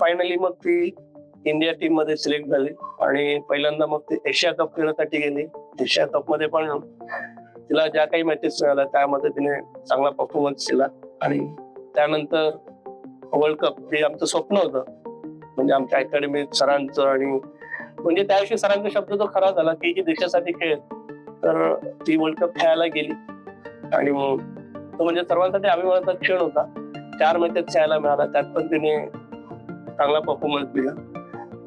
Finally मग ती India टीममध्ये सिलेक्ट झाली. आणि पहिल्यांदा मग ती एशिया कप खेळण्यासाठी गेली. एशिया कपमध्ये पण तिला ज्या काही मॅचेस मिळाल्या त्यामध्ये तिने चांगला परफॉर्मन्स दिला. आणि त्यानंतर वर्ल्ड कप हे आमचं स्वप्न होतं. म्हणजे आमच्या अकॅडमी सरांचं आणि म्हणजे त्याविषयी सरांचा शब्द तो खरा झाला की जी देशासाठी खेळ. तर ती वर्ल्ड कप खेळायला गेली. आणि मग तो म्हणजे सर्वांसाठी अभिमानाचा क्षण होता. चार मॅचेस खेळायला मिळाला त्यात पण तिने चांगला परफॉर्मन्स दिला.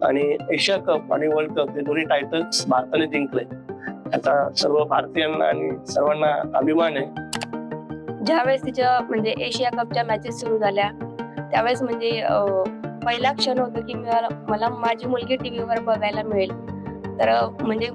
आणि एशिया कप आणि वर्ल्ड कप हे दोन्ही टायटल्स भारताने जिंकले. याचा सर्व भारतीयांना आणि सर्वांना अभिमान आहे. ज्यावेळेस तिच्या म्हणजे एशिया कपच्या मॅचेस सुरू झाल्या त्यावेळेस म्हणजे पहिला क्षण होता की मला माझी मुलगी टीव्हीवर बघायला मिळेल. तर म्हणजे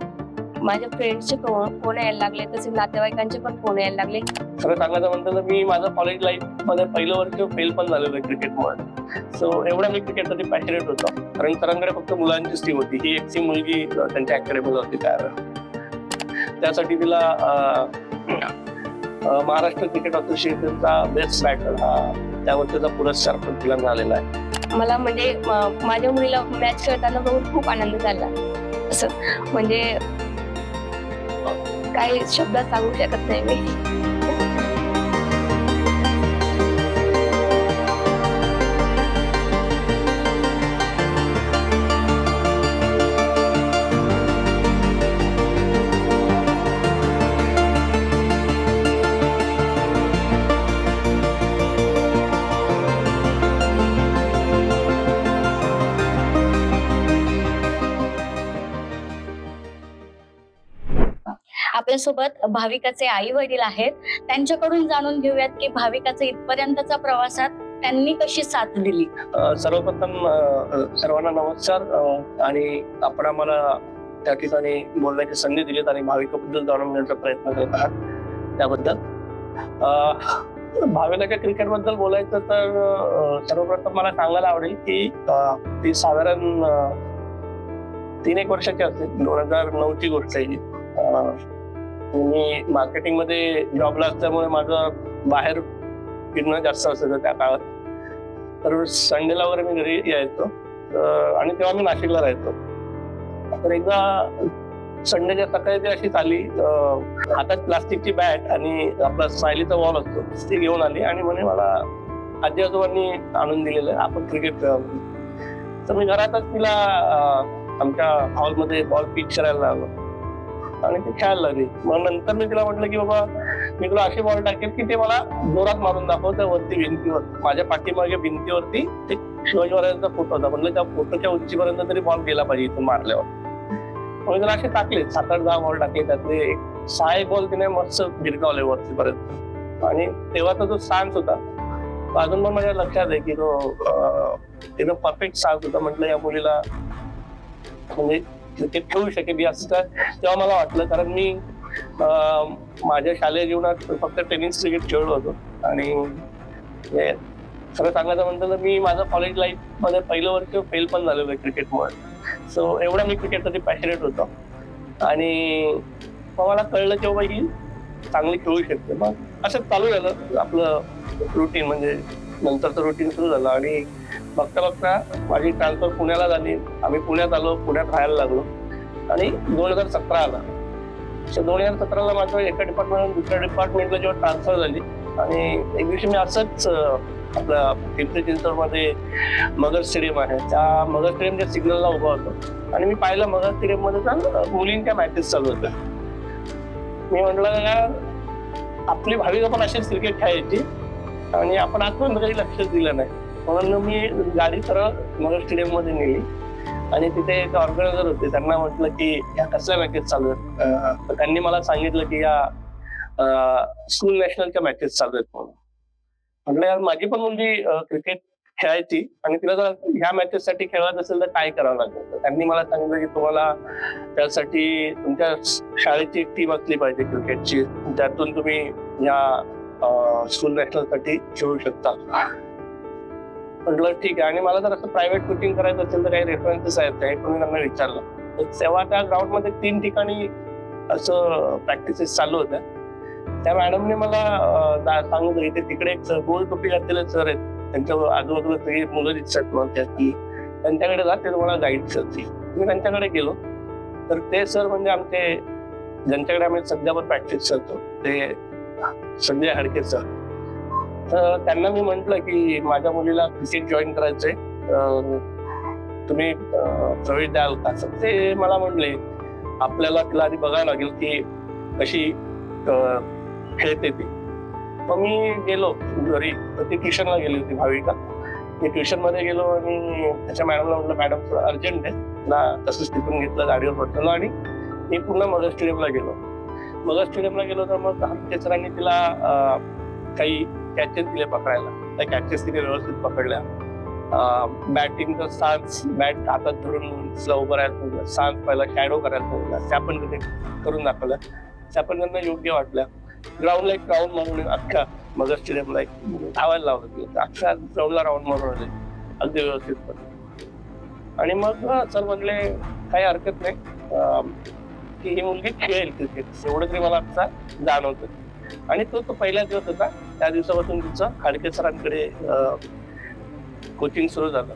माझ्या फ्रेंड्सचे फोन यायला लागले तसे नातेवाईकांचे पण फोन यायला लागले? खरं सांगायचं म्हणतं तर मी माझं कॉलेज लाईफमध्ये पहिलं वर्ष फेल पण झालेलं आहे क्रिकेटमुळे सो एवढा मी क्रिकेटसाठी पॅशनेट होतो. कारण सरांकडे फक्त मुलांचीच टीम होती. ही एकटी मुलगी त्यांच्या अकॅडमीला होती त्यावेळेला त्यासाठी तिला महाराष्ट्र क्रिकेट असोसिएशनचा बेस्ट बॅटर हा त्या वर्षाचा पुरस्कार पण तिला मिळालेला आहे. मला म्हणजे माझ्या मुलीला मॅच खेळताना बघून खूप आनंद झाला. असं म्हणजे काही शब्दात सांगू शकत नाही मी. आपल्यासोबत भाविकाचे आई वडील आहेत. त्यांच्याकडून जाणून घेऊयात की भाविकाचा इथपर्यंतचा प्रवासात त्यांनी कशी साथ दिली? सर्वप्रथम सर्वांना नमस्कार. आणि आपण आम्हाला त्या ठिकाणी बोलण्याची संधी दिलीत आणि भाविकाबद्दल जाणून घेण्याचा प्रयत्न करत आहात त्याबद्दल. अं, भाविकाच्या क्रिकेटबद्दल बोलायचं तर सर्वप्रथम मला सांगायला आवडेल की ती साधारण तीन एक वर्षाची असते. दोन हजार नऊ ची गोष्ट आहे ही. मी मार्केटिंगमध्ये जॉबला असल्यामुळे माझं बाहेर फिरणं जास्त असायचं त्या काळात. तर संडेला वगैरे मी घरी यायचो. आणि तेव्हा मी नाशिकला राहायचो. तर एकदा संडेच्या सकाळी ती अशीच आली हातात प्लास्टिकची बॅट आणि आपला सायलीचा वॉल असतो ती घेऊन आली आणि म्हणे मला आजी आजोबांनी आणून दिलेलं आहे, आपण क्रिकेट तर मी घरातच तिला आमच्या हॉलमध्ये बॉल पिच करायला लागलो आणि ते खेळायला लागली. मग नंतर मी तिला म्हटलं की बाबा मी तुला अशी बॉल टाकेल की ते मला जोरात मारून दाखव त्या वरती भिंतीवर. माझ्या पाठीमागे भिंतीवरती ते शिवाजी महाराजांचा फोटो होता. म्हणलं त्या फोटोच्या उंचीपर्यंत तरी बॉल गेला पाहिजे इथून मारल्यावर. मग त्याला असे टाकले. सात आठ दहा बॉल टाकले त्यातले. एक सहा एक बॉल तिने मस्त भिरकावले वरतीपर्यंत. आणि तेव्हाचा जो सांस होता तो अजून पण माझ्या लक्षात आहे की तो अं, परफेक्ट स्टान्स होता. म्हटलं या मुलीला म्हणजे ते खेळू शकेल जास्त तेव्हा मला वाटलं कारण मी माझ्या शालेय जीवनात फक्त टेनिस क्रिकेट खेळलो होतो. आणि हे खरं सांगायचं म्हणतं तर मी माझं कॉलेज लाईफमध्ये पहिलं वर्ष फेल पण झालेलो आहे क्रिकेटमुळे सो एवढा मी क्रिकेटसाठी पॅशनेट होतो. आणि मग मला कळलं की बाबा ही चांगली खेळू शकते. मग असं चालू झालं आपलं रुटीन म्हणजे नंतरचं रुटीन सुरू झालं आणि बघता बघता माझी ट्रान्सफर पुण्याला झाली. आम्ही पुण्यात आलो पुण्यात राहायला लागलो. आणि दोन हजार सतरा आला. दोन हजार सतराला माझं एका डिपार्टमेंट दुसऱ्या डिपार्टमेंटला जेव्हा ट्रान्सफर झाली आणि एक दिवशी मी असंच आपलं आपल्या पिंपरी चिंचवडमध्ये मगर स्टेडियम आहे. त्या मगर स्टेडियमच्या सिग्नलला उभा होतो. आणि मी पाहिलं मगर स्टेडियममध्ये तर मुलींच्या मॅचेस चालू होत्या. मी म्हटलं का आपली भाविका पण अशीच क्रिकेट खेळायची. आणि आपण आतून काही लक्ष दिलं नाही. म्हणून मी गाडी सरळ मगर स्टेडियममध्ये नेली. आणि तिथे एक ऑर्गनायझर होते त्यांना म्हटलं की या कसल्या मॅचेस चालू आहेत? तर त्यांनी मला सांगितलं की या स्कूल नॅशनलच्या मॅचेस चालू आहेत म्हणून. म्हटलं यार माझी पण मुलगी क्रिकेट खेळायची आणि तिला जर ह्या मॅचेस साठी खेळत असेल तर काय करावं लागेल? तर त्यांनी मला सांगितलं की तुम्हाला त्यासाठी तुमच्या शाळेची एक टीम असली पाहिजे क्रिकेटची त्यातून तुम्ही या स्कूल नॅशनलसाठी खेळू शकता. म्हटलं ठीक आहे. आणि मला जर असं प्रायव्हेट कोचिंग करायचं असेल तर काही रेफरन्सेस आहेत काही हे मी त्यांना विचारलं. तर तेव्हा त्या ग्राउंडमध्ये तीन ठिकाणी असं प्रॅक्टिसेस चालू होत्या. त्या मॅडमने मला सांगितलं इथे तिकडे एक गोल टोपी घातलेले सर आहेत. त्यांच्या आजूबाजूला सगळी मुलं दिसतात मला त्यातली त्यांच्याकडे जा ते तुम्हाला गाईड करतील मी त्यांच्याकडे गेलो. तर ते सर म्हणजे आमचे ज्यांच्याकडे आम्ही सध्या पण प्रॅक्टिस करतो ते संजय हाडके सर तर त्यांना मी म्हंटल की माझ्या मुलीला क्रिकेट जॉईन करायचंय. तुम्ही प्रवेश द्याल का? ते मला म्हणले आपल्याला तिला आधी बघायला लागेल की कशी खेळते ती. मग मी गेलो घरी. तर ती ट्युशनला गेली होती भाविका. मी ट्युशनमध्ये गेलो आणि त्याच्या मॅडमला म्हटलं मॅडम थोडं अर्जंट आहे. ना तसंच तिथून घेतलं गाडीवर बसलो आणि मी पुन्हा मदर स्टेडियमला गेलो. मगर स्टेडियमला गेलो तर मग आमच्या सरांनी तिला काही कॅचेस दिले पकडायला. त्या कॅचेस तिने व्यवस्थित पकडल्या. बॅटिंग तर बॅट हातात धरून तिला उभं राहायला सांगितलं. सांज पहिला शॅडो करायला सांगितलं. त्या पण तिने करून दाखवल्या. त्या पण त्यांना योग्य वाटल्या. ग्राउंडला एक राऊंड मारून अख्खा मगर स्टेडियमला एक धावायला लावलं तिला अख्खा ग्राउंडला राऊंड मारून आले. अगदी व्यवस्थित आणि मग सर म्हणले काही हरकत नाही. की ही मुलगी खेळेल क्रिकेट एवढं तरी मला आमचा जाणवतं आणि तो तो पहिला दिवस होता. त्या दिवसापासून तिचं खाडके सरांकडे कोचिंग सुरू झालं.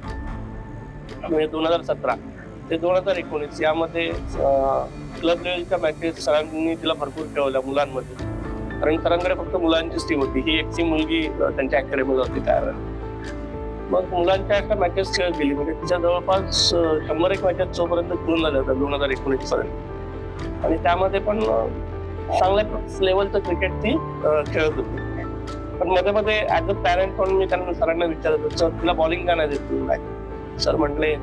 म्हणजे दोन हजार सतरा. ते दोन हजार एकोणीस यामध्ये क्लब लेवलच्या मॅचेस सरांनी तिला भरपूर खेळवल्या मुलांमध्ये. कारण सरांकडे फक्त मुलांचीच टीम होती. ही एकटी मुलगी त्यांच्या अकॅडमीला होती तयार. मग मुलांच्या एका मॅचेस खेळत गेली. म्हणजे तिच्या जवळपास शंभर एक मॅचेस जोपर्यंत खेळून झाल्या होत्या दोन हजार एकोणीस पर्यंत. आणि त्यामध्ये पण चांगल्या लेवलचं क्रिकेट ती खेळत होती. पण मध्ये मध्ये ऍज अ पॅरेंट म्हणून मी त्यांना सरांना विचारत होतो सर तिला बॉलिंग का नाही देत? सर म्हटले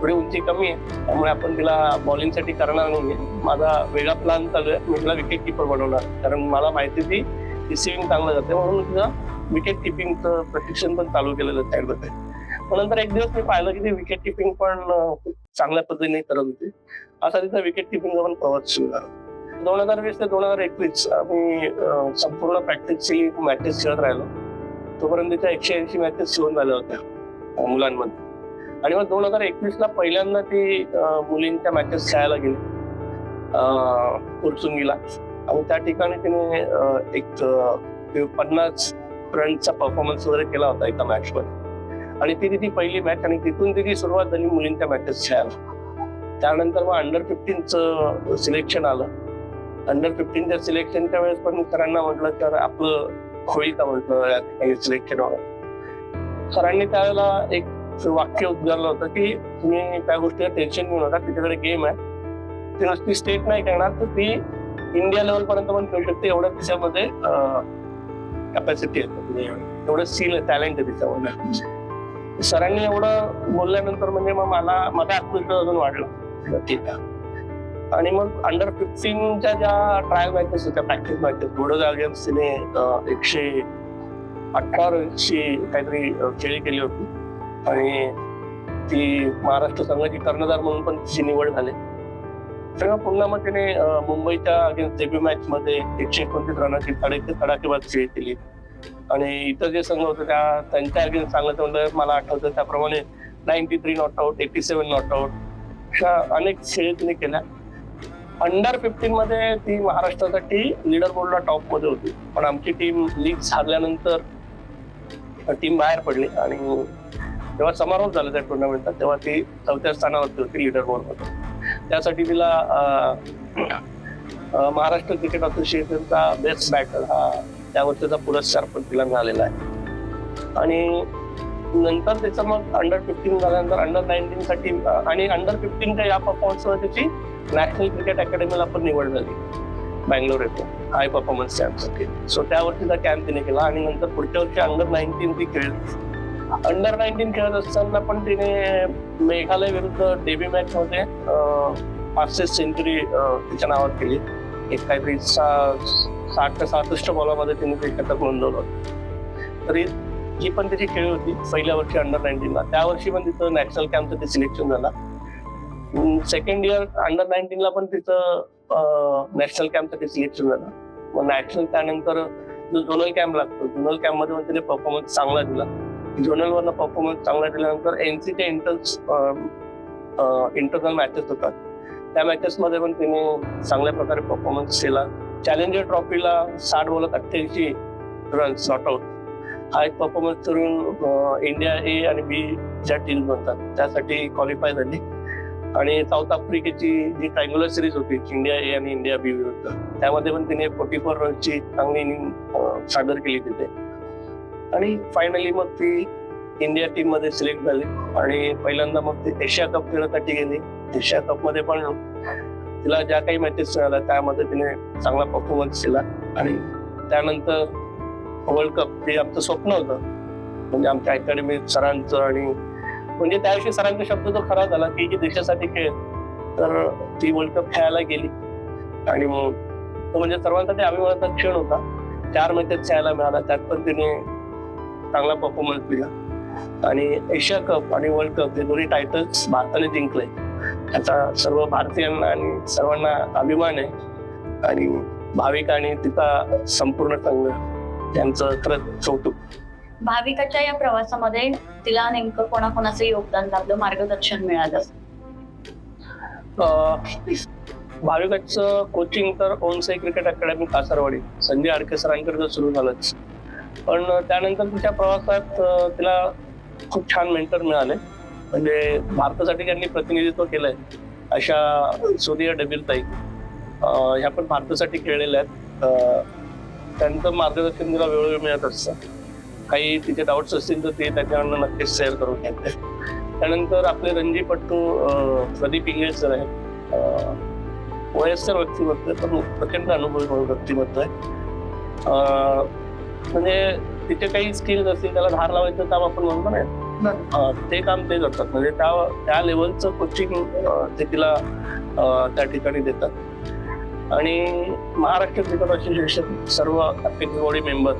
थोडी उंची कमी आहे त्यामुळे आपण तिला बॉलिंगसाठी करणार नाही माझा वेगळा प्लॅन चालू आहे. मी तिला विकेट किपर बनवणार. कारण मला माहिती ती रिसिव्हिंग चांगलं जाते म्हणून तिला विकेट किपिंगचं प्रशिक्षण पण चालू केलेलं साईडमध्ये नंतर एक दिवस मी पाहिलं की ती विकेट किपिंग पण चांगल्या पद्धतीने करत होती. असा तिथं विकेट किपिंग पण प्रवास सुरू झाला. दोन हजार वीस ते दोन हजार एकवीस आम्ही संपूर्ण प्रॅक्टिसची मॅचेस खेळत राहिलो. तोपर्यंत तिच्या एकशे ऐंशी मॅचेस शिवून झाल्या होत्या मुलांमध्ये. आणि मग दोन हजार एकवीसला पहिल्यांदा ती मुलींच्या मॅचेस खेळायला गेली अं, आणि त्या ठिकाणी तिने एक पन्नास रनचा परफॉर्मन्स वगैरे केला होता एका मॅचमध्ये आणि ती तिची पहिली मॅच आणि तिथून तिची सुरुवात झाली मुलींच्या मॅचेस खेळायला. त्यानंतर मग अंडर फिफ्टीनचं सिलेक्शन आलं. अंडर फिफ्टीनच्या सिलेक्शनच्या वेळेस पण सरांना म्हटलं तर आपलं होईल का म्हटलं सिलेक्शन व्हावं सरांनी त्यावेळेला एक वाक्य उद्गारलं होतं की तुम्ही त्या गोष्टीला टेन्शन घेऊ नका तिच्याकडे गेम आहे. ती नुसती स्टेट नाही करणार तर ती इंडिया लेवल पर्यंत पण खेळू शकते. एवढं तिच्यामध्ये कॅपॅसिटी आहे. एवढं सील टॅलेंट आहे तिच्यामध्ये. सरांनी एवढं बोलल्यानंतर म्हणजे मग मला माझा आत्मविश्वास अजून वाढला. आणि मग अंडर फिफ्टीनच्या ज्या ट्रायल मॅचेस होत्या प्रॅक्टिस मॅचेस वडोदरा गेम्स तिने अं, एकशे अठरा रनची काहीतरी खेळी केली होती. आणि ती महाराष्ट्र संघाची कर्णधार म्हणून पण तिची निवड झाली. तेव्हा पुन्हा मग तिने मुंबईच्या अगेन्स्ट डेब्यू मॅच मध्ये एकशे एकोणतीस रनाची तडाखेबाज खेळी केली. आणि इतर जे संघ होते त्या त्यांच्या अगेन्स्ट सांगायचं म्हणलं मला आठवतं त्याप्रमाणे ninety three not out eighty seven not out अशा अनेक खेळी तिने केल्या. अंडर फिफ्टीन मध्ये ती महाराष्ट्रासाठी लीडर बोर्डला टॉपमध्ये होती. पण आमची टीम लीग हारल्यानंतर टीम बाहेर पडली आणि जेव्हा समारोप झाला त्या टुर्नामेंटचा तेव्हा ती चौथ्या स्थानावरती होती लीडर बोर्डमध्ये त्यासाठी तिला महाराष्ट्र क्रिकेट असोसिएशनचा बेस्ट बॅटर हा त्या वर्षीचा पुरस्कार पण तिला मिळालेला आहे. आणि नंतर त्याचं मग अंडर फिफ्टीन झाल्यानंतर अंडर नाईन्टीन साठी आणि अंडर फिफ्टीनच्या या परफॉर्मन्सवर त्याची नॅशनल क्रिकेट अकॅडमीला पण निवड झाली. बँगलोर येथे. हाय परफॉर्मन्स कॅम्पसाठी सो त्यावरतीचा कॅम्प तिने केला. आणि नंतर पुढच्या वर्षी अंडर नाईन्टीन ती खेळली. अंडर नाईन्टीन खेळत असताना पण तिने मेघालय विरुद्ध डेबी मॅच मध्ये पाचशे सेंचुरी तिच्या नावावर केली. एक काहीतरी सा- साठ ते सहासष्ट बॉलामध्ये तिने ते शतक नोंदवलं तरी जी पण त्याची खेळी होती पहिल्या वर्षी अंडर नाईन्टीनला त्या वर्षी पण तिथं नॅशनल कॅम्पचं ते सिलेक्शन झाला. सेकंड इयर अंडर नाईन्टीनला पण तिथं नॅशनल कॅम्पसाठी सिलेक्शन झालं. मग नॅशनल त्यानंतर जो झोनल कॅम्प लागतो झोनल कॅम्पमध्ये पण तिने परफॉर्मन्स चांगला दिला. झोनलवरनं परफॉर्मन्स चांगला दिल्यानंतर एनसीच्या इंटर्स इंटरनल मॅचेस होतात. त्या मॅचेसमध्ये पण तिने चांगल्या प्रकारे परफॉर्मन्स केला. चॅलेंजर ट्रॉफीला साठ बोलत अठ्ठ्याऐंशी रन नॉट आउट हा एक परफॉर्मन्स करून इंडिया ए आणि बी ज्या टीम बनतात. त्यासाठी क्वालिफाय झाली. आणि साऊथ आफ्रिकेची जी ट्रायंग्युलर सिरीज होती इंडिया ए आणि इंडिया बी विरुद्ध त्यामध्ये पण तिने फोर्टी फोर रनची चांगली इनिंग सादर केली तिथे. आणि फायनली मग ती इंडिया टीममध्ये सिलेक्ट झाली. आणि पहिल्यांदा मग ती एशिया कप खेळासाठी गेली. मध्ये पण तिला ज्या काही मॅचेस मिळाल्या त्यामध्ये तिने चांगला परफॉर्मन्स दिला. आणि त्यानंतर वर्ल्ड कप हे आमचं स्वप्न होतं. म्हणजे आमच्या अकॅडमी सरांचं आणि म्हणजे त्याविषयी सरांचा शब्द तो खरा झाला की जी देशासाठी खेळ तर ती वर्ल्ड कप खेळायला गेली. आणि मग तो म्हणजे सर्वांसाठी अभिमानाचा क्षण होता. चार मॅचेस खेळायला मिळाला त्यात पण तिने चांगला परफॉर्मन्स दिला. आणि एशिया कप आणि वर्ल्ड कप हे दोन्ही टायटल्स भारताने जिंकले. त्याचा सर्व भारतीयांना आणि सर्वांना अभिमान आहे. आणि भाविक आणि तिचा संपूर्ण संघ यांचं खरंच कौतुक. भाविकाच्या या प्रवासामध्ये तिला नेमकं कोणाकोणाचं योगदान लाभलं मार्गदर्शन मिळालं? अं, भाविकाचं कोचिंग तर ओनसाई क्रिकेट अकॅडमी कासारवाडी. संजय आडके सरांकडे सुरू झालंच. पण त्यानंतर तिच्या प्रवासात तिला खूप छान मेंटर मिळाले. म्हणजे भारतासाठी त्यांनी प्रतिनिधित्व केलंय अशा सूर्य डबीरताई ह्या पण भारतासाठी खेळलेल्या आहेत. त्यांचं मार्गदर्शन तिला वेळोवेळी मिळत असतं. काही तिचे डाऊट्स असतील तर ते त्याच्याकडनं नक्कीच शेअर करून घेते त्यानंतर आपले रणजीपट्टू अं, प्रदीप इंगळे सर आहेत. वयस्कर व्यक्तिमत्व आहे, पण प्रचंड अनुभवी म्हणून व्यक्तिमत्व आहे. म्हणजे तिचे काही स्किल्स असतील त्याला धार लावायचं काम आपण म्हणतो ना. ते काम ते करतात. म्हणजे त्या त्या लेवलचं कोचिंग ते तिला त्या ठिकाणी देतात. आणि महाराष्ट्र क्रिकेट असोसिएशन सर्व बॉडी मेंबर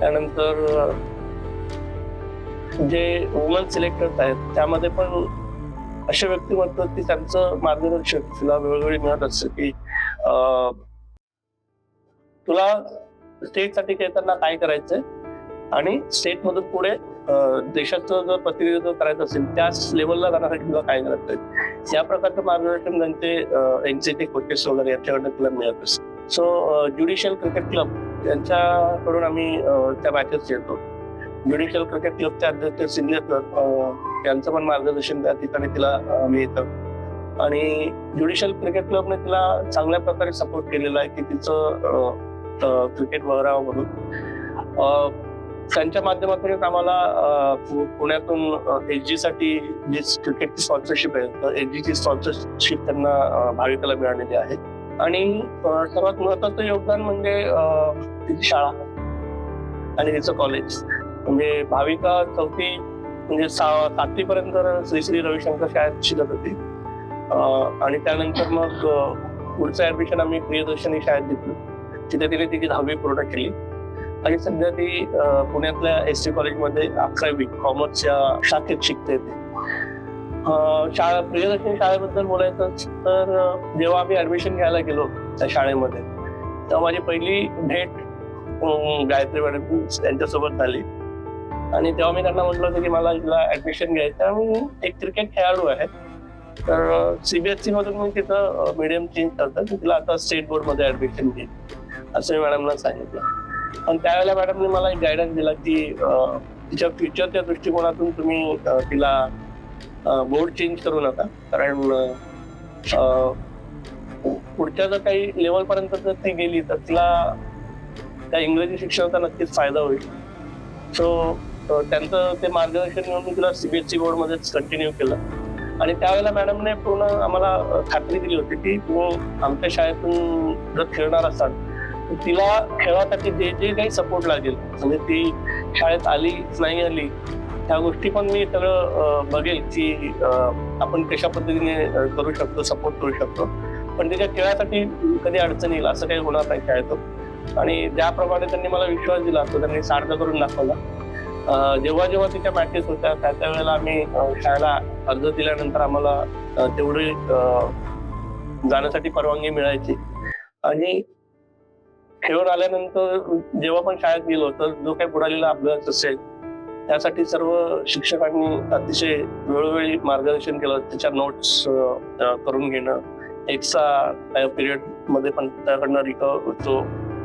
त्यानंतर जे वुमन सिलेक्टर्स आहेत त्यामध्ये पण असे व्यक्तिमत्व की त्यांचं मार्गदर्शन तुला वेळोवेळी मिळत असतं की तुला स्टेटसाठी खेळताना काय करायचंय आणि स्टेट मधून पुढे देशाचं जर प्रतिनिधित्व करायचं असेल त्याच लेवलला जाण्यासाठी तुला काय करत नाही या प्रकारचं मार्गदर्शन त्यांचे एनसीटी कोचेस वगैरे यांच्याकडनं तुला मिळत असते सो ज्युडिशियल क्रिकेट क्लब यांच्याकडून आम्ही त्या मॅचेस घेतो. ज्युडिशियल क्रिकेट क्लबचे अध्यक्ष सिनियर त्यांचं पण मार्गदर्शन त्या ठिकाणी तिला मिळतं. आणि ज्युडिशियल क्रिकेट क्लबने तिला चांगल्या प्रकारे सपोर्ट केलेला आहे की तिचं क्रिकेट वगैरे म्हणून. त्यांच्या माध्यमातून आम्हाला पु- पुण्यातून एच जी साठी जी क्रिकेटची स्पॉन्सरशिप आहे तर एच जीची स्पॉन्सरशिप त्यांना भाविकाला मिळालेली आहे. आणि सर्वात महत्वाचं योगदान म्हणजे तिची शाळा. आणि तिचं कॉलेज म्हणजे भाविका चौथी म्हणजे सातवी पर्यंत श्री श्री रविशंकर शाळेत शिकत होती. आणि त्यानंतर मग पुढचं ऍडमिशन आम्ही प्रियदर्शनी शाळेत घेतलं. तिथे तिने तिची दहावी पूर्ण केली. आणि सध्या ती पुण्यातल्या एस टी कॉलेजमध्ये अकरावी कॉमर्सच्या शाखेत शिकते ती. शाळा प्रियदर्शनी शाळेबद्दल बोलायचं तर जेव्हा आम्ही ऍडमिशन घ्यायला गेलो त्या शाळेमध्ये तेव्हा माझी पहिली भेट गायत्री मॅडम यांच्यासोबत झाली. आणि तेव्हा मी त्यांना म्हटलं होतं की मला इथला ऍडमिशन घ्यायचं आणि मी एक क्रिकेट खेळाडू आहे. तर सीबीएसई मधून मी तिथं मीडियम चेंज करतात तिला आता स्टेट बोर्डमध्ये ऍडमिशन घेईल असं मी मॅडमला सांगितलं. पण त्यावेळेला मॅडमने मला एक गायडन्स दिला की तिच्या फ्युचरच्या दृष्टिकोनातून तुम्ही तिला बोर्ड चेंज करू नका. कारण पुढच्या जर काही लेवलपर्यंत जर ती गेली तर तिला त्या इंग्रजी शिक्षणाचा नक्कीच फायदा होईल. सो त्यांचं ते मार्गदर्शन घेऊन मी तिला सीबीएसई बोर्ड मध्येच कंटिन्यू केलं. आणि त्यावेळेला मॅडमने पूर्ण आम्हाला खात्री दिली होती की तो आमच्या शाळेतून जर खेळणार असाल तिला खेळासाठी जे जे काही सपोर्ट लागेल म्हणजे ती शाळेत आली नाही आली त्या गोष्टी पण मी सगळं बघेल की आपण कशा पद्धतीने करू शकतो सपोर्ट करू शकतो. पण तिच्या खेळासाठी कधी अडचण येईल असं काही होणार नाही खेळतो आणि ज्याप्रमाणे त्यांनी मला विश्वास दिला तो त्यांनी सार्थ करून दाखवला. जेव्हा जेव्हा तिच्या मॅचेस होत्या त्या त्या वेळेला आम्ही शाळेला अर्ज दिल्यानंतर आम्हाला तेवढी जाण्यासाठी परवानगी मिळायची. आणि खेळून आल्यानंतर जेव्हा पण शाळेत गेलो तर जो काही बुडालेला अभ्यास असेल त्यासाठी सर्व शिक्षकांनी अतिशय वेळोवेळी मार्गदर्शन केलं त्याच्या नोट्स करून घेणं. एक्स्ट्रा पिरियडमध्ये पण त्याकडनं रिकवर तो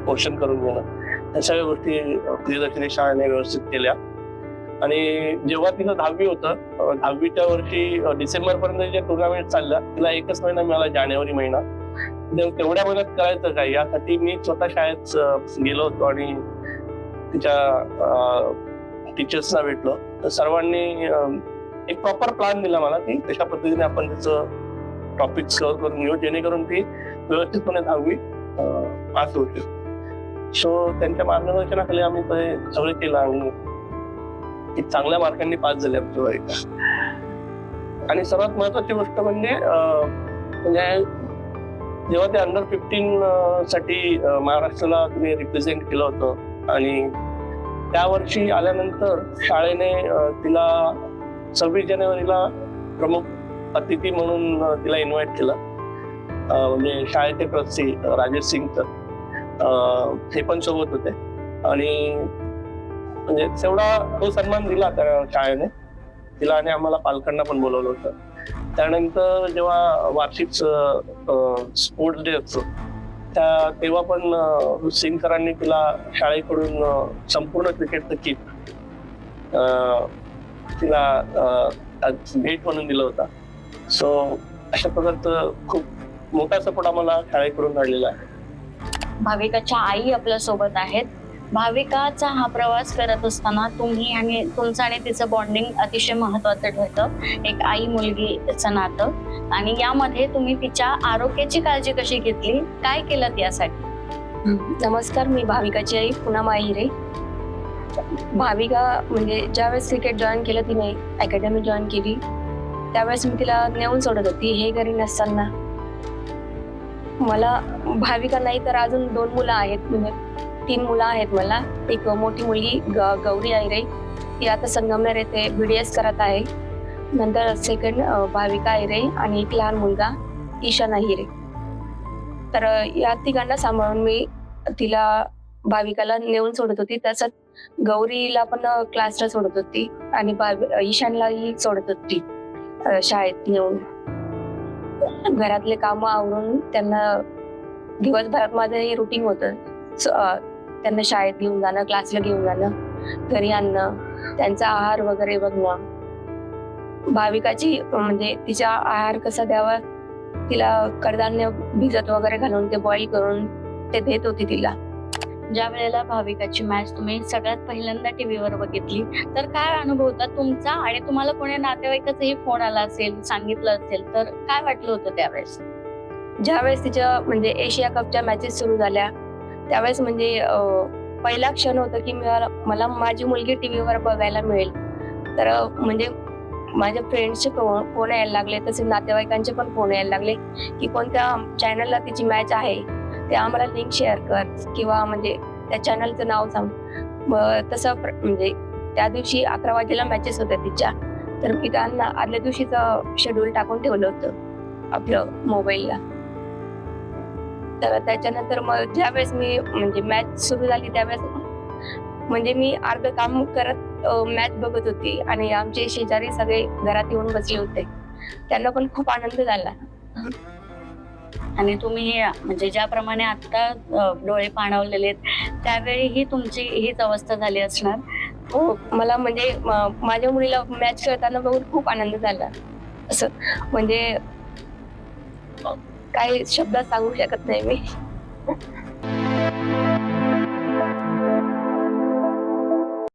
क्वेश्चन करून घेणं. त्या सगळ्या गोष्टी प्रियदर्शनी शाळेने व्यवस्थित केल्या. आणि जेव्हा तिचं दहावी होतं दहावीच्या वर्षी डिसेंबर पर्यंत ज्या टुर्नामेंट चालल्या तिला एकच महिना मिळाला जानेवारी महिना. म्हणजे तेवढ्या महिन्यात करायचं काय यासाठी मी स्वतः शाळेत गेलो होतो आणि तिच्या टीचर्सना भेटलो. तर सर्वांनी एक प्रॉपर प्लॅन दिला मला की कशा पद्धतीने आपण त्याचं टॉपिक कव्हर करून घेऊ जेणेकरून ती व्यवस्थितपणे दहावी पास होते सो त्यांच्या मार्गदर्शनाखाली आम्ही ते सगळं केलं आणि चांगल्या मार्कांनी पास झाले आमच्या आणि सर्वात महत्वाची गोष्ट म्हणजे म्हणजे जेव्हा ते अंडर फिफ्टीन साठी महाराष्ट्राला तुम्ही रिप्रेझेंट केलं होतं. आणि त्या वर्षी आल्यानंतर शाळेने तिला सव्वीस जानेवारीला प्रमुख अतिथी म्हणून तिला इन्व्हाइट केलं. म्हणजे शाळेचे ट्रस्टी राजेश सिंग तर. हे पण सोबत होते. आणि म्हणजे तेवढा तो सन्मान दिला त्या शाळेने. तिला आणि आम्हाला पालकांना पण बोलवलं होतं. त्यानंतर जेव्हा वार्षिक स्पोर्ट्स डे असतो त्या तेव्हा पण सिंगकरांनी तिला शाळेकडून संपूर्ण क्रिकेटचं किट तिला भेट म्हणून दिलं होता. सो अशा प्रकारचं खूप मोठा सपोर्ट आम्हाला शाळेकडून घडलेला आहे. भाविकाच्या आई आपल्यासोबत आहेत. भाविकाचा हा प्रवास करत असताना तुम्ही आणि तुमचं आणि तिचं बॉन्डिंग अतिशय महत्वाचं ठरतं. एक आई मुलगीचं नातं. आणि यामध्ये तुम्ही तिच्या आरोग्याची काळजी कशी घेतली? काय केलं यासाठी नमस्कार मी भाविकाची आई पुन्हा माहिरे. भाविका म्हणजे ज्यावेळेस क्रिकेट जॉईन केलं तिने अकॅडमी जॉईन केली. त्यावेळेस मी तिला नेऊन सोडत होती हे घरी नसताना. मला भाविका नाही तर अजून दोन मुलं आहेत म्हणजे तीन मुलं आहेत मला. एक मोठी मुलगी ग गौरी आयरे ती आता संगमनेर येथे बी डी एस करत आहे. नंतर सेकंड भाविका आयरे आणि एक लहान मुलगा ईशान आहिरे तर या तिघांना सांभाळून मी तिला भाविकाला नेऊन सोडत होती. तसंच गौरीला पण क्लासला सोडत होती आणि ईशानलाही सोडत होती शाळेत नेऊन. घरातले काम आवरून त्यांना दिवसभरात माझं हे रुटीन होतं त्यांना शाळेत घेऊन जाणं क्लासला घेऊन जाणं घरी आणणं त्यांचा आहार वगैरे बघणं. भाविकाची म्हणजे तिचा आहार कसा द्यावा तिला कडधान्य भिजत वगैरे घालून ते बॉईल करून ते देत होती तिला. ज्या वेळेला भाविकाची मॅच तुम्ही सगळ्यात पहिल्यांदा टीव्हीवर बघितली तर काय अनुभव होता तुमचा? आणि तुम्हाला कोणी नातेवाईकाचाही फोन आला असेल सांगितलं असेल तर काय वाटलं होतं त्यावेळेस? ज्यावेळेस तिच्या म्हणजे एशिया कपच्या मॅचेस सुरू झाल्या त्यावेळेस म्हणजे पहिला क्षण होता की मला मला माझी मुलगी टीव्हीवर बघायला मिळेल. तर म्हणजे माझ्या फ्रेंड्सचे फोन यायला लागले तसे नातेवाईकांचे पण फोन यायला लागले की कोणत्या चॅनलला तिची मॅच आहे ते आम्हाला लिंक शेअर कर किंवा म्हणजे त्या चॅनलचं नाव सांग. मग तसं प्र- म्हणजे त्या दिवशी अकरा वाजेला मॅचेस होत्या तिच्या. तर मी त्यांना आदल्या दिवशीचं शेड्यूल टाकून ठेवलं होतं आपलं मोबाईलला. तर त्याच्यानंतर मग ज्यावेळेस मी म्हणजे मॅच सुरू झाली त्यावेळेस म्हणजे मी अर्ध काम करत मॅच बघत होती. आणि आमचे शेजारी सगळे घरात येऊन बसले होते. त्यांना पण खूप आनंद झाला. आणि तुम्ही म्हणजे ज्याप्रमाणे आता डोळे पाणावलेले आहेत त्यावेळीही तुमची हीच अवस्था झाली असणार? हो मला म्हणजे माझ्या मुलीला मॅच खेळताना बघून खूप आनंद झाला. असं म्हणजे काही शब्दात सांगू शकत नाही मी.